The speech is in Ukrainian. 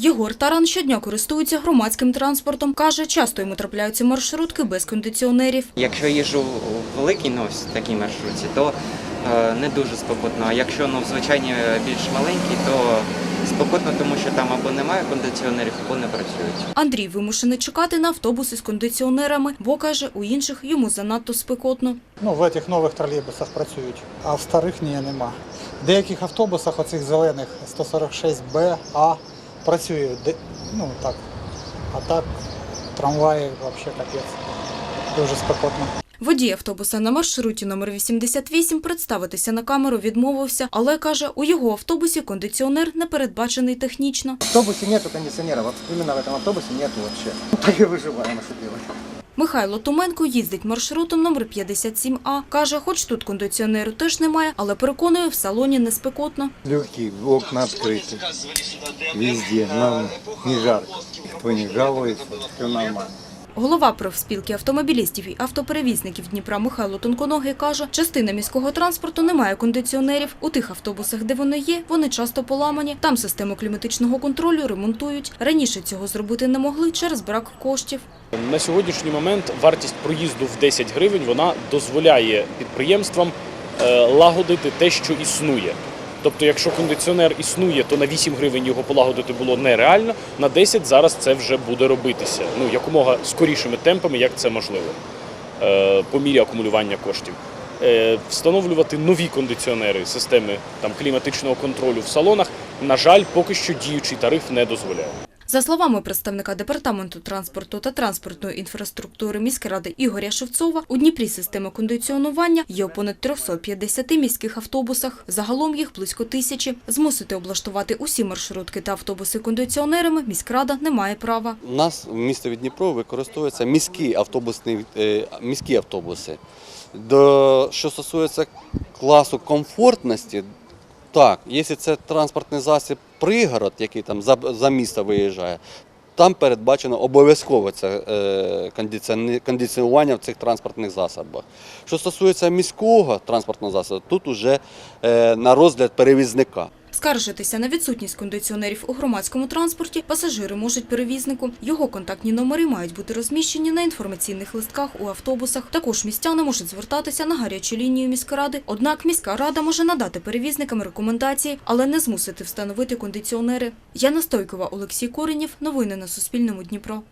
Єгор Таран щодня користується громадським транспортом. Каже, часто йому трапляються маршрутки без кондиціонерів. Якщо їжджу в великій ось такій маршрутці, то е, не дуже спокотно. А якщо ну, в звичайній е, більш маленькій, то спокотно, тому що там або немає кондиціонерів, або не працюють. Андрій вимушений чекати на автобуси з кондиціонерами, бо каже, у інших йому занадто спекотно. Ну, в цих нових тролейбусах працюють, а в старих ні, нема. В деяких автобусах, оцих зелених 146Б, А, працюють. Де- Ну так. А так, трамваї взагалі капець. Дуже спекотно. Водій автобуса на маршруті номер 88 представитися на камеру відмовився, але каже, у його автобусі кондиціонер не передбачений технічно. В автобусі немає кондиціонера, вот в этом автобусі нету взагалі. Так і виживаємо, делать? Михайло Туменко їздить маршрутом номер 57А. Каже, хоч тут кондиціонеру теж немає, але переконує, в салоні не спекотно. Легкі, окна відкриті, Везде, нам не жарко. ніхто не жалується, все нормально. Голова профспілки автомобілістів і автоперевізників Дніпра Михайло Тонконогий каже, частина міського транспорту не має кондиціонерів. У тих автобусах, де вони є, вони часто поламані. Там систему кліматичного контролю ремонтують. Раніше цього зробити не могли через брак коштів. На сьогоднішній момент вартість проїзду в 10 гривень вона дозволяє підприємствам е, лагодити те, що існує. Тобто, якщо кондиціонер існує, то на 8 гривень його полагодити було нереально. На 10 зараз це вже буде робитися. Ну якомога скорішими темпами, як це можливо, е, по мірі акумулювання коштів. Е, Встановлювати нові кондиціонери системи там кліматичного контролю в салонах, на жаль, поки що діючий тариф не дозволяє. За словами представника департаменту транспорту та транспортної інфраструктури міськради Ігоря Шевцова, у Дніпрі система кондиціонування є у понад 350 міських автобусах. Загалом їх близько тисячі. Змусити облаштувати усі маршрутки та автобуси кондиціонерами міськрада не має права. У нас в місті Дніпро використовуються міські автобусні е, міські автобуси. До що стосується класу комфортності, так, якщо це транспортний засіб пригород, який там за, за місто виїжджає, там передбачено обов'язково це е, кондиціонування в цих транспортних засобах. Що стосується міського транспортного засобу, тут уже е, на розгляд перевізника. Скаржитися на відсутність кондиціонерів у громадському транспорті пасажири можуть перевізнику. Його контактні номери мають бути розміщені на інформаційних листках у автобусах. Також містяни можуть звертатися на гарячу лінію міськради. Однак міська рада може надати перевізникам рекомендації, але не змусити встановити кондиціонери. Яна Стойкова, Олексій Коренєв. Новини на Суспільному Дніпро.